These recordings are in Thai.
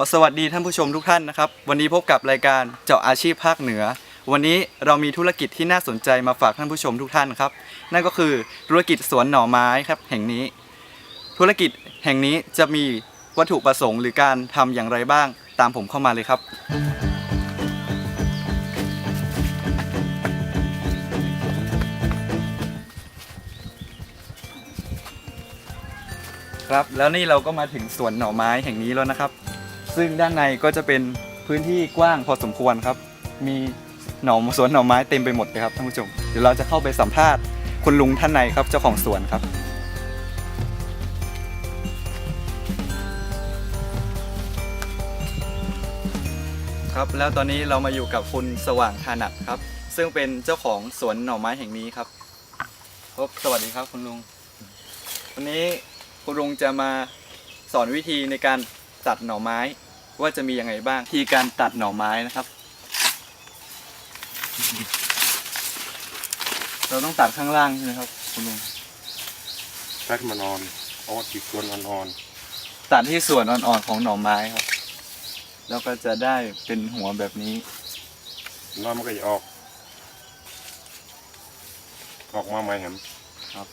อสวัสดีท่านผู้ชมทุกท่านนะครับ วันนี้พบกับรายการเจาะอาชีพภาคเหนือ วันนี้เรามีธุรกิจที่น่าสนใจมาฝากท่านผู้ชมทุกท่านครับ นั่นก็คือธุรกิจสวนหน่อไม้ครับแห่งนี้ ธุรกิจแห่งนี้จะมีวัตถุประสงค์หรือการทำอย่างไรบ้าง ตามผมเข้ามาเลยครับ ครับแล้วนี่เราก็มาถึงสวนหน่อไม้แห่งนี้แล้วนะครับ ซึ่งด้านในก็จะเป็นพื้นที่กว้างพอสมควรครับ มีหน่อสวนหน่อไม้เต็มไปหมดเลยครับท่านผู้ชมเดี๋ยวเราจะเข้าไปสัมภาษณ์คุณลุงท่านในครับเจ้าของสวนครับ ครับแล้วตอนนี้เรามาอยู่กับคุณสว่างธานัดครับ ซึ่งเป็นเจ้าของสวนหน่อไม้แห่งนี้ครับครับสวัสดีครับคุณลุงวันนี้คุณลุงจะมาสอนวิธีในการ ตัดหน่อไม้ ว่าจะมียังไงบ้างที่การตัดหน่อไม้นะครับ เราต้องตัดข้างล่างใช่ไหมครับคุณลุงตัดมานอนเอาติดส่วนอ่อนตัดที่ส่วนอ่อนๆของหน่อไม้ครับ แล้วก็จะได้เป็นหัวแบบนี้ ๆน้อยมันก็จะออก ออกมาใหม่ครับครับ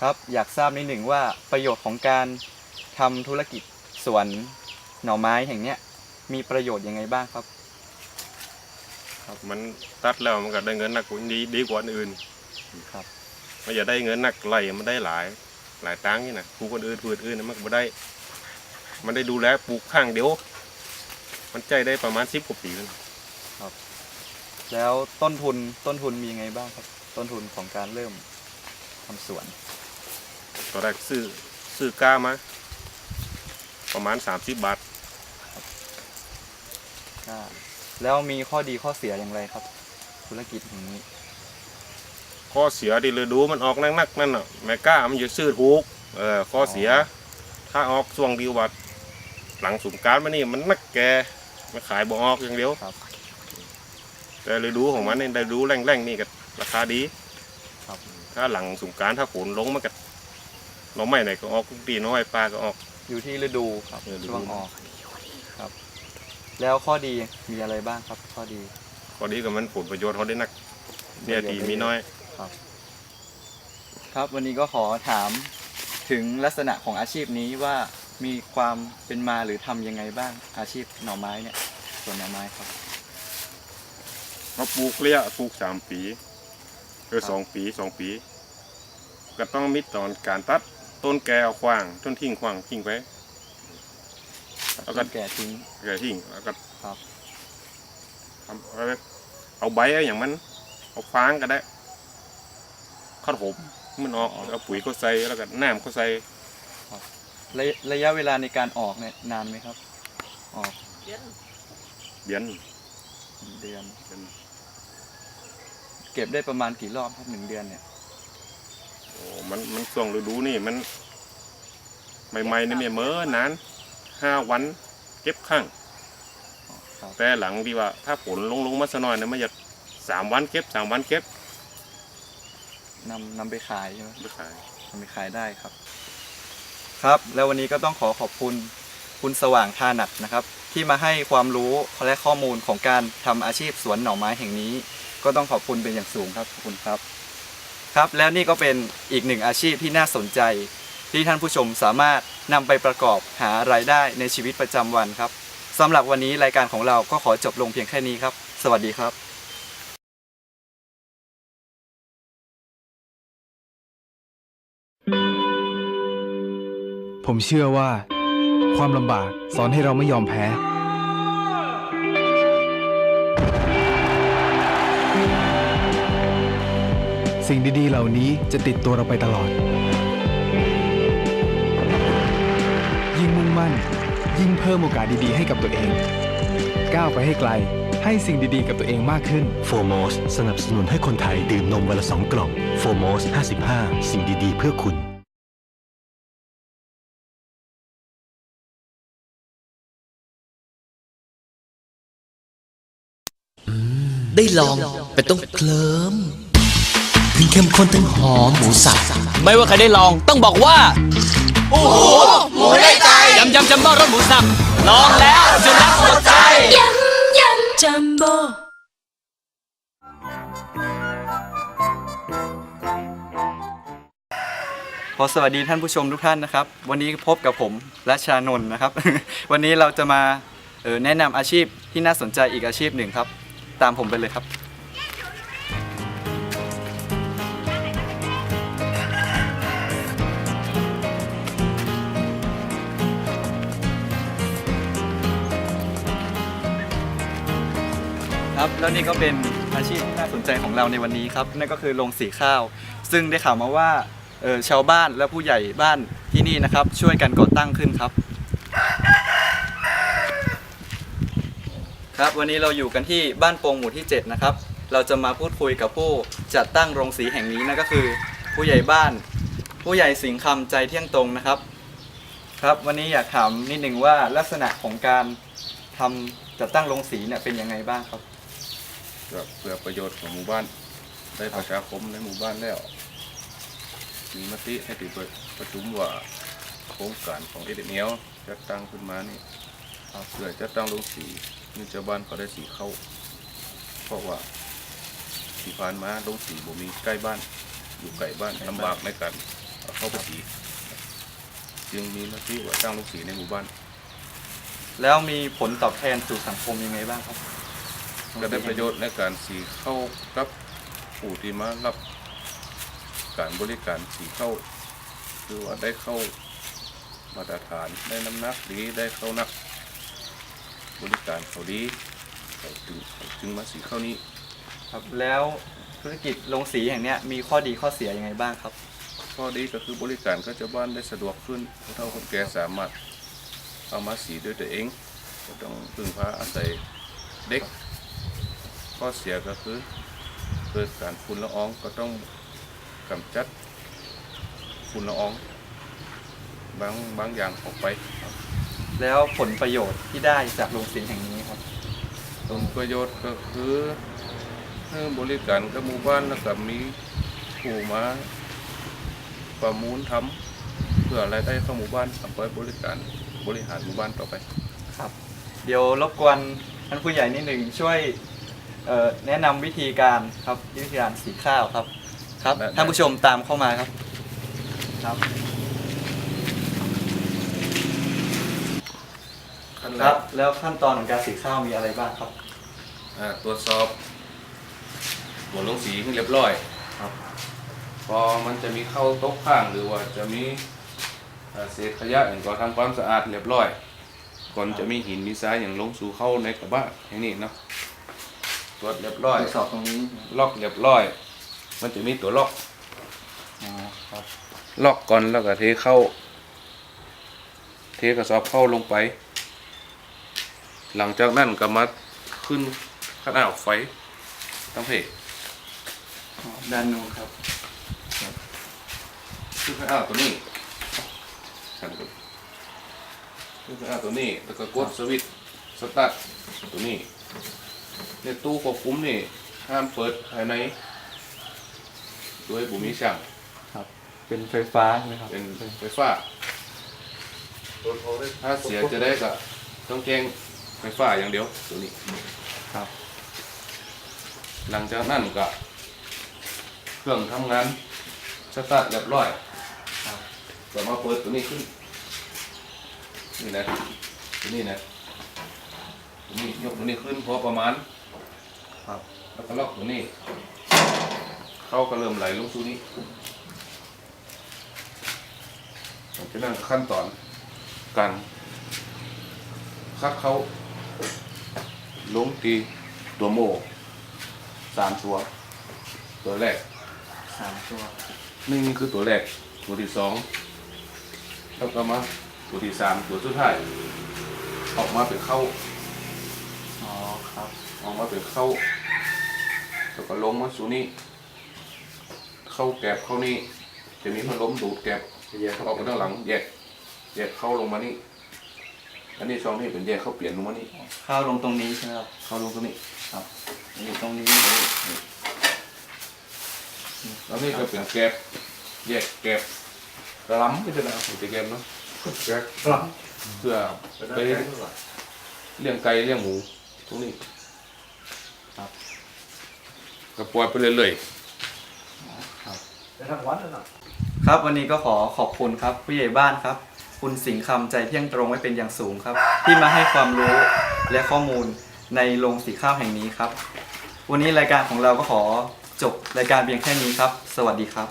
ครับอยากทราบนิดหนึ่งว่าประโยชน์ของการทำธุรกิจสวนหน่อไม้แห่งเนี้ยมีประโยชน์ยังไงบ้างครับมันตัดแล้วมันก็ได้เงินหนักกว่าดีดีกว่าอันอื่นครับ มันจะได้เงินหนักไหลมันได้หลายหลายตังค์นี่นะปลูกคนอื่นปลูกอื่นน่ะมันก็บ่ได้ มันได้ดูแลปลูกข้างเดียว มันใจได้ประมาณสิบกว่าปีแล้วแล้วต้นทุนต้นทุนมียังไงบ้างครับ ต้นทุนของการเริ่มทำสวน ตอนแรกซื้อซื้อกล้ามา ประมาณสามสิบบาท อ่าแล้วมีข้อดีข้อเสียอย่างไรครับ ธุรกิจแห่งนี้ข้อเสียที่เลยดูมันออกนักๆนั่นน่ะแม่กล้ามันจะซื้อถูกเออข้อเสีย ถ้าออกช่วงเดียววัด หลังสงกรารมานี่มันนักแกมันขายบ่ออกอย่างเดียว ครับ แต่ฤดูของมันเนี่ยฤดูแรงๆนี่ก็ราคาดี ครับ ถ้าหลังสงกรารถ้าฝนลงมันก็ เราไม่ไหนก็ออกทุกปีน้อยปลาก็ออก อยู่ที่ฤดูครับเออฤดู ช่วงออกครับ แล้วข้อดีมีอะไรบ้างครับ ข้อดี พอดีกับมันผลประโยชน์เขาได้นัก เนี่ยดีมีน้อย ครับวันนี้ก็ขอถามถึงลักษณะของอาชีพนี้ว่ามีความเป็นมาหรือทำยังไงบ้างอาชีพหน่อไม้เนี่ยสวนหน่อไม้ครับเราปลูกระยะปลูกสามปีเออครับ สองปีสองปี ก็ต้องมิดตอนการตัด ต้นแกเอาขวางต้นทิ้งขวางทิ้งไปแล้วก็ต้นแก่ทิ้งแกทิ้งแล้วก็ครับทำเอาไว้เอาใบเอาอย่างมัน เอาฟางก็ได้ข้าวถมมันออกเอาปุ๋ยเขาใส่แล้วก็น้ำเขาใส่ระยะระยะเวลาในการออกเนี่ยนานไหมครับ ออกเบียนหนึ่งเดือนเป็นเก็บได้ประมาณกี่รอบครับหนึ่งเดือนเนี่ย โอ้มันมันช่วงฤดูนี่มันใหม่ๆนี่เนี่ยเมื่อนานห้าวันเก็บข้างอ๋อครับแต่หลังที่ว่า ถ้าฝนลงลงมาสักหน่อยเนี่ยมันจะสามวันเก็บสามวันเก็บนำนำไปขายใช่ไหมไปขายทำไปขายได้ครับ ครับแล้ววันนี้ก็ต้องขอขอบคุณคุณสว่างทานัดนะครับ ที่มาให้ความรู้และข้อมูลของการทำอาชีพสวนหน่อไม้แห่งนี้ ก็ต้องขอบคุณเป็นอย่างสูงครับขอบคุณครับ ครับแล้วนี่ก็เป็นอีกหนึ่งอาชีพที่น่าสนใจ ที่ท่านผู้ชมสามารถนำไปประกอบหารายได้ในชีวิตประจำวันครับสำหรับวันนี้รายการของเราก็ขอจบลงเพียงแค่นี้ครับ สวัสดีครับผมเชื่อว่า ความลำบากสอนให้เราไม่ยอมแพ้ สิ่งดีๆ เหล่านี้จะติดตัวเราไปตลอด ยิ่งมุ่งมั่น ยิ่งเพิ่มโอกาสดีๆ ให้กับตัวเอง ก้าวไปให้ไกล ให้สิ่งดีๆ กับตัวเองมากขึ้น โฟโมสสนับสนุนให้คนไทยดื่มนมวันละสองกล่องโฟโมส55 สิ่งดีๆ เพื่อคุณได้ลองไปต้องเคลิม ถึงเข้มข้นทั้งหอมหมูสับไม่ว่าใครได้ลองต้องบอกว่า โอ้โห หมูได้ใจยำยำจัมโบ้รสหมูสับลองแล้วจะรักหมดใจจัมโบ้ขอสวัสดีท่านผู้ชมทุกท่านนะครับ วันนี้พบกับผมรัชชานนท์นะครับ วันนี้เราจะมาเอ่อแนะนำอาชีพที่น่าสนใจอีกอาชีพหนึ่งครับ ตามผมไปเลยครับ ครับแล้วนี่ก็เป็นอาชีพที่น่าสนใจของเราในวันนี้ครับนั่นก็คือโรงสีข้าว ซึ่งได้ข่าวมาว่าเอ่อชาวบ้านและผู้ใหญ่บ้านที่นี่นะครับ ช่วยกันก่อตั้งขึ้นครับ ครับวันนี้เราอยู่กันที่บ้านโปงหมู่ที่ 7 นะครับ เราจะมาพูดคุยกับผู้จัดตั้งโรงสีแห่งนี้นั่นก็คือ ผู้ใหญ่บ้าน ผู้ใหญ่สิงห์คำใจเที่ยงตรงนะครับ ครับวันนี้อยากถามนิดหนึ่งว่าลักษณะของการทำจัดตั้งโรงสีเนี่ยเป็นยังไงบ้างครับ เพื่อประโยชน์ของหมู่บ้าน ได้ประชาคมในหมู่บ้านแล้ว มีมติให้ติดประชุมว่าโครงการของเอเดเนียวจัดตั้งขึ้นมานี่เพื่อจัดตั้งโรงสีนี่ชาวบ้านเขาได้สีเข้า เพราะว่าที่ผ่านมาโรงสีบ่มีใกล้บ้าน อยู่ไกลบ้านลำบากในการเข้าไปสีจึงมีมติว่าตั้งโรงสีในหมู่บ้าน แล้วมีผลตอบแทนสู่สังคมยังไงบ้างครับ ก็ได้ประโยชน์ในการสีเข้ากับผู้ที่มารับการบริการสีเข้าคือว่าได้เข้ามาตรฐานได้น้ำหนักดีได้เข้านัก บริการเขาดีเขาจึงเขาจึงมาสีเข้านี้ครับแล้วธุรกิจโรงสีแห่งเนี้ยมีข้อดีข้อเสียยังไงบ้างครับ ข้อดีก็คือบริการก็จะบ้านได้สะดวกขึ้นผู้เฒ่าคนแก่สามารถเอามาสีด้วยตัวเองก็ต้องพึ่งพาอาศัยเด็ก ข้อเสียก็คือเกิดการฝุ่นละอองก็ต้องกำจัดฝุ่นละอองบางบางอย่างออกไปแล้วผลประโยชน์ที่ได้จากโรงสีแห่งนี้ครับ ผลประโยชน์ก็คือให้บริการกับหมู่บ้านแล้วก็มีผู้มาประมูลทำเพื่อรายได้เข้าหมู่บ้านเอาไปบริการบริหารหมู่บ้านต่อไป ครับ เดี๋ยวรบกวนท่านผู้ใหญ่นิดหนึ่งช่วย เอ่อแนะนำวิธีการครับวิธีการสีข้าวครับ ครับได้ท่านผู้ชมตามเข้ามาครับครับ ขั้นคแรรับกแล้วขั้นตอนของการสีข้าวมีอะไรบ้างครับ อ่าตรวจสอบหัวลงสีให้เรียบร้อยครับ พอมันจะมีเข้าตกข้างหรือว่าจะมีอ่าเศษขยะอย่างก็ทำความสะอาดเรียบร้อย ก่อนจะมีหินมีทรายอย่างลงสู่เข้าในกระบะอย่างนี้เนาะ ตรวจเรียบร้อย ตรวจสอบตรงนี้ล็อกเรียบร้อย มันจะมีตัวล็อก อ๋อครับล็อกก่อนแล้วก็เทเข้า เทกระสอบเข้าลงไป หลังจากนั้นก็มาขึ้นขนาดไฟตั้งเพจอ๋อด้านนู้นครับขึ้นขนาดตัวนี้หันไปขึ้นขนาดตัวนี้แล้วก็กดสวิตช์สตาร์ทตัวนี้ ในตู้ควบคุมนี่ห้ามเปิดภายในด้วยบุมีช่างครับ เป็นไฟฟ้าใช่ไหมครับเป็นไฟฟ้าถ้าเสียจะได้ก็ต้องแจ้งไฟฟ้าอย่างเดียวตัวนี้ครับ หลังจากนั้นก็เครื่องทำงานสตาร์ทเรียบร้อยครับกต่อมาเปิดตัวนี้ขึ้นนี่นะตัวนี้นะตัว นี้ยกตัวนี้ขึ้นพอประมาณ ครับ แล้วก็ล็อกตัวนี้ เข้าก็เริ่มไหลลงสู่นี้หลังจากนั้นขั้นตอนการคัดเขาลงตีตัวโม่สามตัว ตัวแรกสามตัวนี่นี่คือตัวแรก ตัวที่สองแล้วก็มาตัวที่สามตัวสุดท้ายออกมาเป็นเข้าอ๋อ ครับออกมาเป็นเข้าแล้วก็ลงมาสู่นี้เข้าแกบเข้านี่จะมีพัดลมดูดแกบแยกเข้าออกมาด้านหลังแยกแยกเข้าลงมานี่อันนี้ช่องนี้เป็นแยกเข้าเปลี่ยนลงมานี่ข้าวลงตรงนี้ใช่ไหมครับเข้าลงตรงนี้อยู่ตรงนี้แล้วนี่ก็เป็นแกบแยกแกบกระหลำไม่ใช่นะเป็นแกบเนาะแกบกระหลำเพื่อไปเลี้ยงไก่เลี้ยงหมูตรงนี้ ครับก็ปล่อยไปเรื่อยๆครับวันนี้ก็ขอขอบคุณครับผู้ใหญ่บ้านครับ คุณสิงห์คำใจเที่ยงตรงไว้เป็นอย่างสูงครับ ที่มาให้ความรู้และข้อมูลในโรงสีข้าวแห่งนี้ครับ วันนี้รายการของเราก็ขอจบรายการเพียงแค่นี้ครับ สวัสดีครับ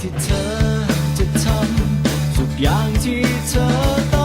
ที่เธอจะทำทุกอย่างที่เธอ